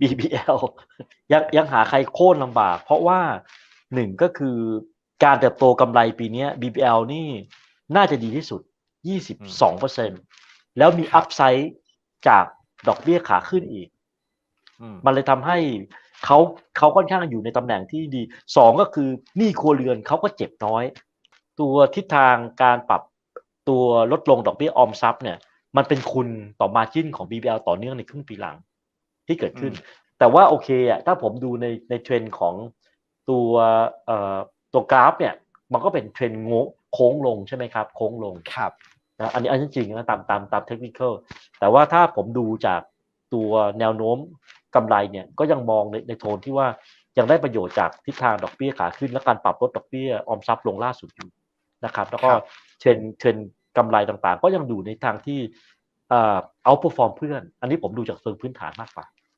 BBL ยังยังหาใครโค่นลำบาก เพราะว่าหนึ่งก็คือการเติบโตกำไรปีเนี้ย BBL นี่น่าจะดีที่สุด 22เปอร์เซ็นแล้วมีอัพไซด์จากดอกเบี้ยขาขึ้นอีกอืมมันเลยทำให้เขาเขาค่อนข้างอยู่ในตำแหน่งที่ดีสองก็คือหนี้ครัวเรือนเขาก็เจ็บน้อย ตัวทิศทางการปรับตัวลดลงดอกเบี้ยออมทรัพย์เนี่ย มันเป็นคุณต่อมาจิ้นของ BBL ต่อเนื่องในครึ่งปีหลัง ที่เกิดขึ้น แต่ว่าโอเคอะถ้าผมดูในในเทรนด์ของตัวเอ่อตัวกราฟเนี่ยมันก็เป็นเทรนด์โงโค้งลงใช่ไหมครับ โค้งลงครับนะอันนี้อันนี้จริงนะตามตามตามเทคนิคแต่ว่าถ้าผมดูจากตัวแนวโน้มกำไรเนี่ยก็ยังมองในในโทนที่ว่ายังได้ประโยชน์จากทิศทางดอกเบี้ยขาขึ้น และการปรับลดดอกเบี้ยออมทรัพย์ลงล่าสุดอยู่นะครับ แล้วก็ครับเทรนเทรนกำไรต่างๆ ก็ยังดูในทางที่เอ่อ เอาเปอร์ฟอร์มเพื่อน อันนี้ผมดูจากเชิงพื้นฐานมากกว่า